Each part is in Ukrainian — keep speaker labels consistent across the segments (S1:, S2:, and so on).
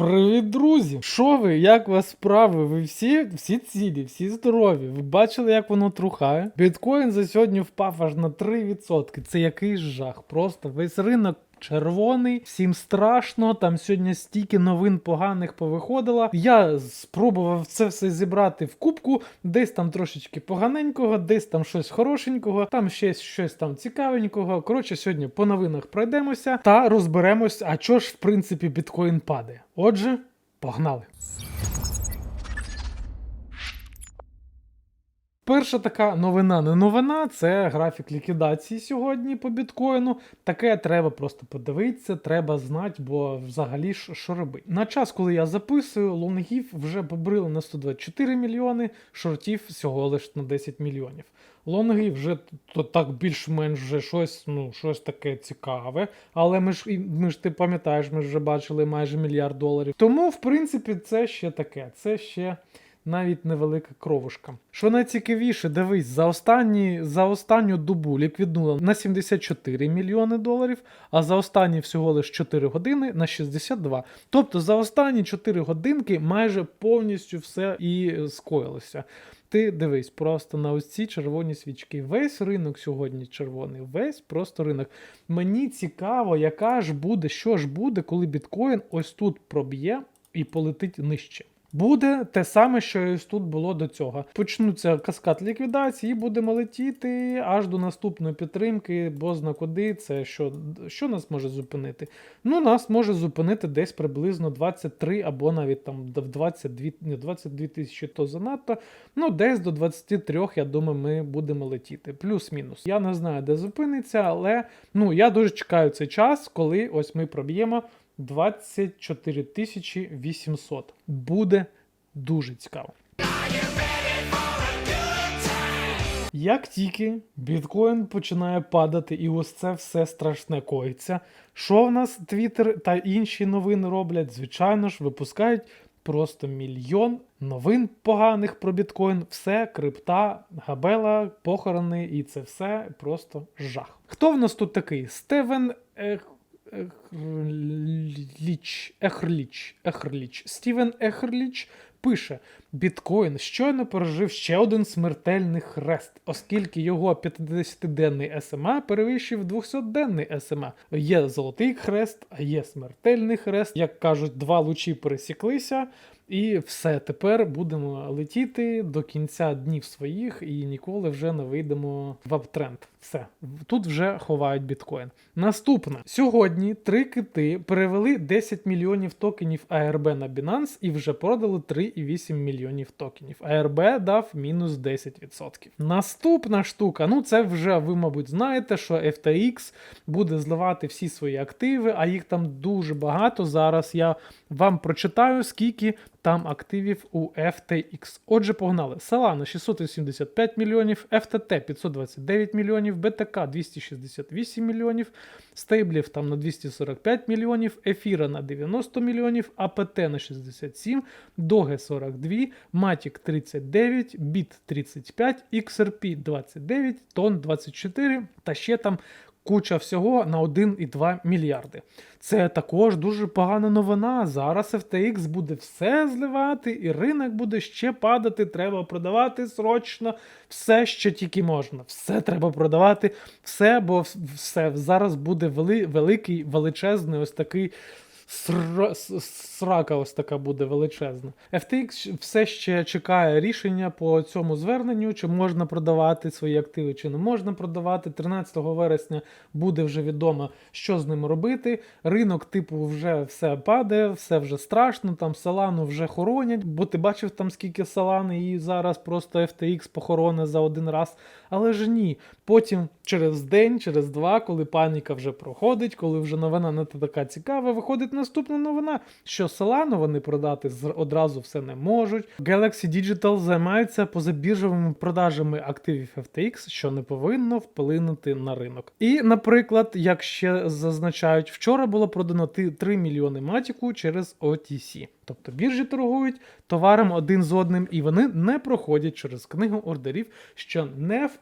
S1: Привіт, друзі! Що ви? Як у вас справи? Ви всі, всі цілі, всі здорові. Ви бачили, як воно трухає? Біткоін за сьогодні впав аж на 3%. Це який жах. Просто весь ринок. Червоний, всім страшно. Там сьогодні стільки новин поганих повиходило. Я спробував це все зібрати в кубку, десь там трошечки поганенького, десь там щось хорошенького, там ще щось там цікавенького. Коротше, сьогодні по новинах пройдемося та розберемось, а чого ж в принципі біткоін падає. Отже, погнали. Перша така новина не новина, це графік ліквідації сьогодні по біткоїну. Таке треба просто подивитися, треба знати, бо взагалі ж що робити. На час, коли я записую, лонгів вже побрили на 124 мільйони, шортів всього лише на 10 мільйонів. Лонги вже то так більш-менш вже щось, ну, щось таке цікаве. Але ми ж ми ж ти пам'ятаєш, ми ж вже бачили майже мільярд доларів. Тому, в принципі, це ще таке. Це ще навіть невелика кровушка. Що найцікавіше, дивись, за останні, за останню добу ліквіднула на 74 мільйони доларів, а за останні всього лише 4 години на 62. Тобто за останні 4 годинки майже повністю все і скоїлося. Ти дивись просто на ось ці червоні свічки. Весь ринок сьогодні червоний, весь просто ринок. Мені цікаво, яка ж буде, що ж буде, коли біткоін ось тут проб'є і полетить нижче. Буде те саме, що і тут було до цього. Почнуться каскад ліквідації, і будемо летіти аж до наступної підтримки, бо зна куди це що, що нас може зупинити? Ну, нас може зупинити десь приблизно 23 або навіть там в 22, ні, 22 тисячі то занадто. Ну, десь до 23, я думаю, ми будемо летіти. Плюс-мінус. Я не знаю, де зупиниться, але ну, я дуже чекаю цей час, коли ось ми проб'ємо 24 тисячі 800. Буде дуже цікаво. Як тільки біткоін починає падати, і ось це все страшне коїться, що в нас Твіттер та інші новини роблять? Звичайно ж, випускають просто мільйон новин поганих про біткоін. Все, крипта, габела, похорони, і це все просто жах. Хто в нас тут такий? Стевен Ех... Ехрліч, Ехрліч, Ехрліч. Стівен Ехрліч пише: Біткоін щойно пережив ще один смертельний хрест, оскільки його 50-денний СМА перевищив 200-денний СМА. Є золотий хрест, а є смертельний хрест. Як кажуть, два лучі пересіклися. І все, тепер будемо летіти до кінця днів своїх і ніколи вже не вийдемо в аптренд. Все, тут вже ховають біткоін. Наступне сьогодні три кити перевели 10 мільйонів токенів ARB на Binance і вже продали 3,8 мільйонів токенів. ARB дав мінус 10%. Наступна штука, ну це вже ви, мабуть, знаєте, що FTX буде зливати всі свої активи, а їх там дуже багато. Зараз я вам прочитаю, скільки там активів у FTX. Отже, погнали. Solana 685 мільйонів, FTT 529 мільйонів, BTK 268 мільйонів, стейблів там на 245 мільйонів, Ефіра на 90 мільйонів, АПТ на 67, Доге 42, Matic 39, BIT 35, XRP 29, Тон 24 та ще там куча всього на 1,2 мільярди. Це також дуже погана новина. Зараз FTX буде все зливати, і ринок буде ще падати. Треба продавати срочно все, що тільки можна. Все треба продавати, все, бо все зараз буде вели, великий, величезний ось такий. Сра... Срака ось така буде величезна. FTX все ще чекає рішення по цьому зверненню, чи можна продавати свої активи, чи не можна продавати. 13 вересня буде вже відомо, що з ними робити. Ринок, типу, вже все падає, все вже страшно. Там Солану вже хоронять, бо ти бачив там скільки Солани, і зараз просто FTX похороне за один раз. Але ж ні. Потім через день, через два, коли паніка вже проходить, коли вже новина не така цікава, виходить наступна новина, що Solana вони продати одразу все не можуть. Galaxy Digital займається позабіржовими продажами активів FTX, що не повинно вплинути на ринок. І, наприклад, як ще зазначають, вчора було продано ти- 3 мільйони матіку через OTC. Тобто біржі торгують товаром один з одним, і вони не проходять через книгу ордерів, що не впливає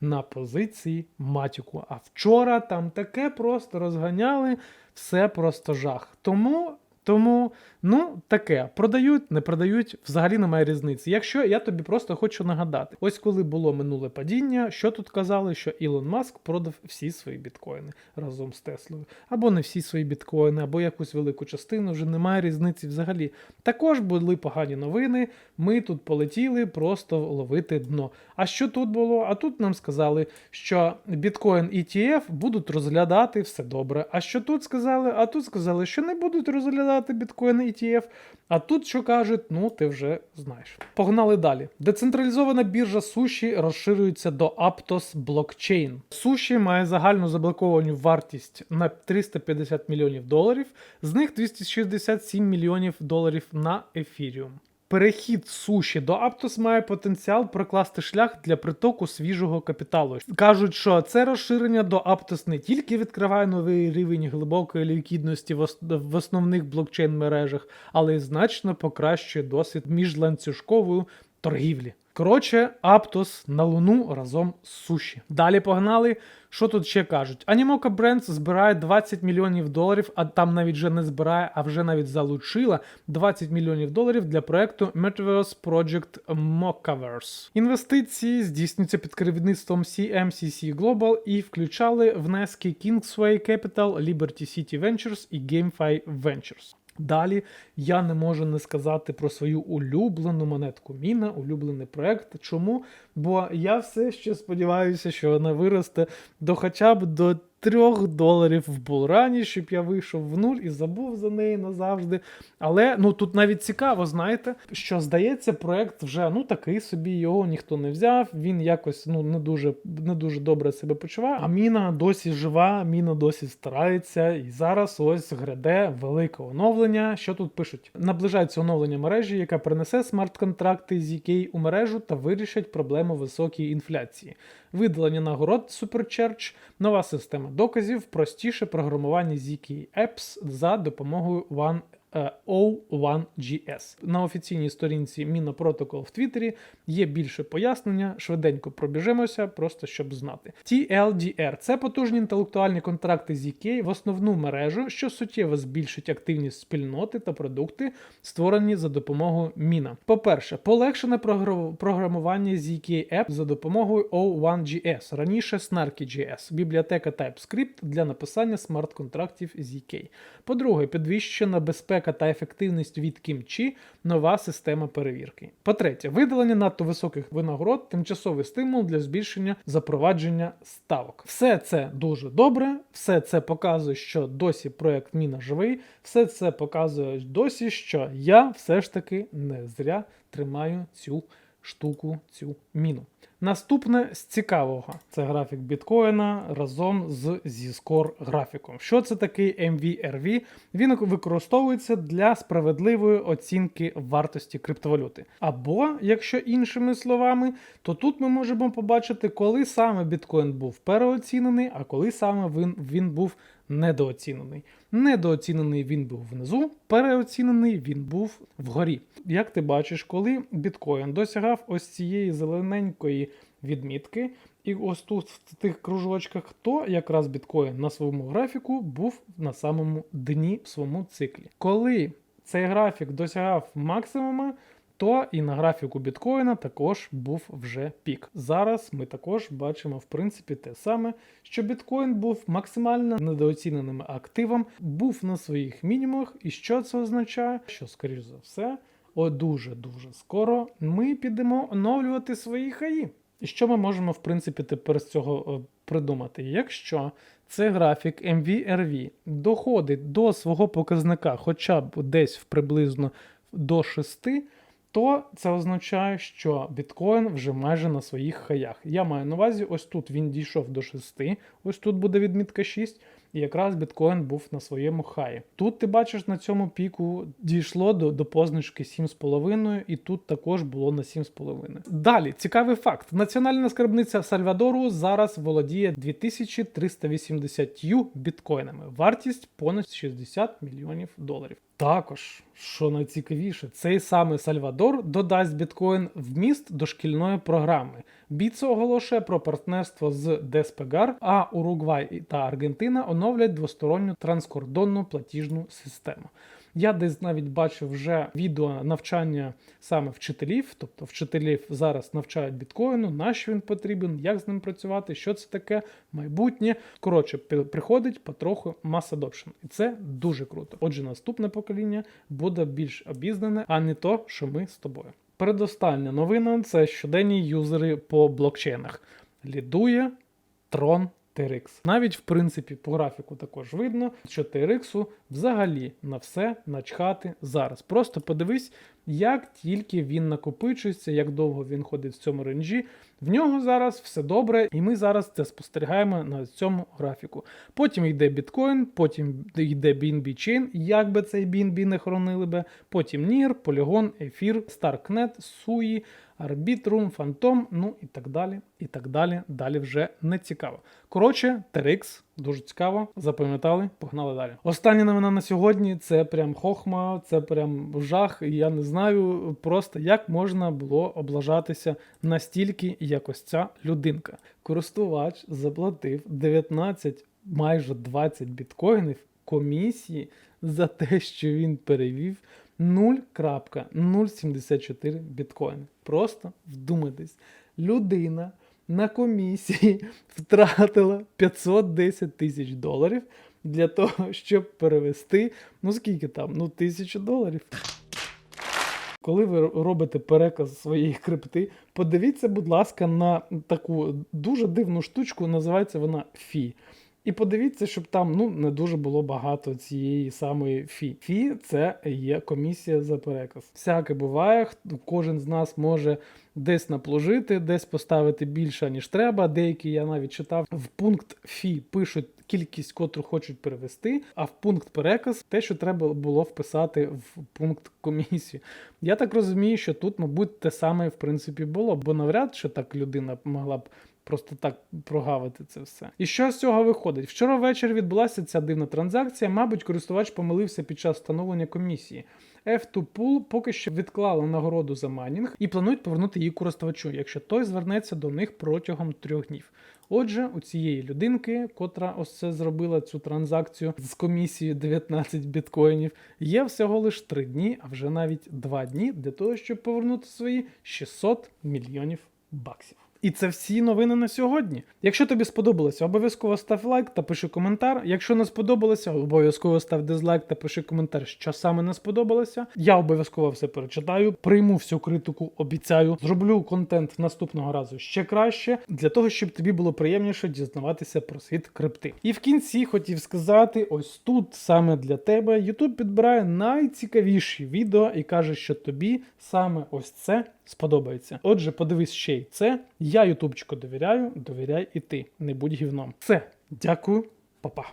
S1: на позиції матіку. А вчора там таке просто розганяли, все просто жах. Тому Тому, ну, таке, продають, не продають, взагалі немає різниці. Якщо я тобі просто хочу нагадати, ось коли було минуле падіння, що тут казали, що Ілон Маск продав всі свої біткоїни разом з Теслою, або не всі свої біткоїни, або якусь велику частину, вже немає різниці взагалі. Також були погані новини. Ми тут полетіли просто ловити дно. А що тут було? А тут нам сказали, що біткоін ETF будуть розглядати все добре. А що тут сказали? А тут сказали, що не будуть розглядати біткоін ETF. А тут що кажуть, ну ти вже знаєш. Погнали далі. Децентралізована біржа суші розширюється до Aptos Blockchain. Суші має загальну заблоковану вартість на 350 мільйонів доларів, з них 267 мільйонів доларів на Ethereum. Перехід суші до Аптос має потенціал прокласти шлях для притоку свіжого капіталу. Кажуть, що це розширення до Аптос не тільки відкриває новий рівень глибокої ліквідності в, основних блокчейн мережах, але й значно покращує досвід міжланцюжкової торгівлі. Коротше, Аптос на луну разом з суші. Далі погнали. Що тут ще кажуть? Animoca Brands збирає 20 мільйонів доларів, а там навіть вже не збирає, а вже навіть залучила 20 мільйонів доларів для проекту Metaverse Project Mocaverse. Інвестиції здійснюються під керівництвом CMCC Global і включали внески Kingsway Capital, Liberty City Ventures і GameFi Ventures. Далі я не можу не сказати про свою улюблену монетку Міна, улюблений проект. Чому? Бо я все ще сподіваюся, що вона виросте до хоча б до 3 доларів в булрані, щоб я вийшов в нуль і забув за неї назавжди. Але ну тут навіть цікаво, знаєте, що здається, проект вже ну такий собі, його ніхто не взяв. Він якось ну не дуже не дуже добре себе почуває. А міна досі жива, міна досі старається. І зараз ось гряде велике оновлення. Що тут пишуть? Наближається оновлення мережі, яка принесе смарт-контракти з ZK у мережу та вирішить проблему високої інфляції. Видалення нагород Supercharge, нова система доказів, простіше програмування ZK Apps за допомогою One O1GS. На офіційній сторінці Protocol в Твіттері є більше пояснення, швиденько пробіжимося, просто щоб знати. TLDR – це потужні інтелектуальні контракти ZK в основну мережу, що суттєво збільшить активність спільноти та продукти, створені за допомогою Міна. По-перше, полегшене програ- програмування ZK App за допомогою O1GS, раніше Snarky.js, бібліотека TypeScript для написання смарт-контрактів ZK. По-друге, підвищена безпека та ефективність від кімчі, нова система перевірки. По-третє, видалення надто високих винагород, тимчасовий стимул для збільшення запровадження ставок. Все це дуже добре, все це показує, що досі проект Міна живий, все це показує досі, що я все ж таки не зря тримаю цю штуку, цю міну. Наступне з цікавого це графік біткоїна разом з Zscore графіком. Що це такий MVRV? Він використовується для справедливої оцінки вартості криптовалюти. Або, якщо іншими словами, то тут ми можемо побачити, коли саме біткоін був переоцінений, а коли саме він, він був недооцінений. Недооцінений він був внизу, переоцінений він був вгорі. Як ти бачиш, коли біткоін досягав ось цієї зелененької відмітки, і ось тут в тих кружочках, то якраз біткоін на своєму графіку був на самому дні в своєму циклі. Коли цей графік досягав максимума, то і на графіку біткоїна також був вже пік. Зараз ми також бачимо в принципі те саме, що біткоін був максимально недооціненим активом, був на своїх мінімумах. І що це означає? Що, скоріш за все, о дуже дуже скоро ми підемо оновлювати свої хаї. І що ми можемо, в принципі, тепер з цього е, придумати? Якщо цей графік MVRV доходить до свого показника хоча б десь в приблизно до 6, то це означає, що біткоін вже майже на своїх хаях. Я маю на увазі, ось тут він дійшов до 6, ось тут буде відмітка 6, і якраз біткоін був на своєму хаї. Тут ти бачиш на цьому піку дійшло до, до позначки 7,5, і тут також було на 7,5. Далі, цікавий факт: національна скарбниця Сальвадору зараз володіє 2380 ю біткоїнами. Вартість понад 60 мільйонів доларів. Також, що найцікавіше, цей самий Сальвадор додасть біткоін вміст дошкільної програми. Біцо оголошує про партнерство з Деспегар, а Уругвай та Аргентина оновлять двосторонню транскордонну платіжну систему. Я десь навіть бачив вже відео навчання саме вчителів, тобто вчителів зараз навчають біткоїну, на що він потрібен, як з ним працювати, що це таке, майбутнє. Коротше, приходить потроху mass adoption. І це дуже круто. Отже, наступне покоління буде більш обізнане, а не то, що ми з тобою. Передостання новина це щоденні юзери по блокчейнах. Лідує Tron TRX. Навіть в принципі по графіку також видно, що TRX взагалі на все начхати зараз. Просто подивись, як тільки він накопичується, як довго він ходить в цьому ренджі. В нього зараз все добре, і ми зараз це спостерігаємо на цьому графіку. Потім йде біткоін, потім йде BNB Chain, як би цей BNB не хоронили би. Потім NIR, Polygon, Ефір, Starknet, SUI, Arbitrum, Phantom, ну і так далі. І так далі. Далі вже не цікаво. Коротше, TRX дуже цікаво. Запам'ятали, погнали далі. Остання новина на сьогодні це прям хохма, це прям жах. Я не знаю просто як можна було облажатися настільки, як ось ця людинка. Користувач заплатив 19, майже 20 біткоїнів комісії за те, що він перевів 0.074 біткоїни. Просто вдумайтесь, людина на комісії втратила 510 тисяч доларів для того, щоб перевести, ну скільки там, ну тисячу доларів. Коли ви робите переказ своєї крипти, подивіться, будь ласка, на таку дуже дивну штучку, називається вона фі. І подивіться, щоб там ну не дуже було багато цієї самої фі. Фі це є комісія за переказ. Всяке буває, хто- кожен з нас може десь наплужити, десь поставити більше, ніж треба. Деякі я навіть читав в пункт фі пишуть кількість, котру хочуть перевести, а в пункт переказ те, що треба було вписати в пункт комісії. Я так розумію, що тут, мабуть, те саме в принципі було, бо навряд чи так людина могла б просто так прогавити це все. І що з цього виходить? Вчора ввечері відбулася ця дивна транзакція. Мабуть, користувач помилився під час встановлення комісії. F2Pool поки що відклали нагороду за майнінг і планують повернути її користувачу, якщо той звернеться до них протягом трьох днів. Отже, у цієї людинки, котра ось це зробила цю транзакцію з комісією 19 біткоїнів, є всього лиш 3 дні, а вже навіть 2 дні для того, щоб повернути свої 600 мільйонів баксів. І це всі новини на сьогодні. Якщо тобі сподобалося, обов'язково став лайк та пиши коментар. Якщо не сподобалося, обов'язково став дизлайк та пиши коментар, що саме не сподобалося. Я обов'язково все перечитаю, прийму всю критику, обіцяю, зроблю контент наступного разу ще краще, для того, щоб тобі було приємніше дізнаватися про світ крипти. І в кінці хотів сказати: ось тут саме для тебе YouTube підбирає найцікавіші відео і каже, що тобі саме ось це сподобається. Отже, подивись ще й це. Я ютубчику довіряю, довіряй і ти. Не будь гівном. Все, дякую, па-па.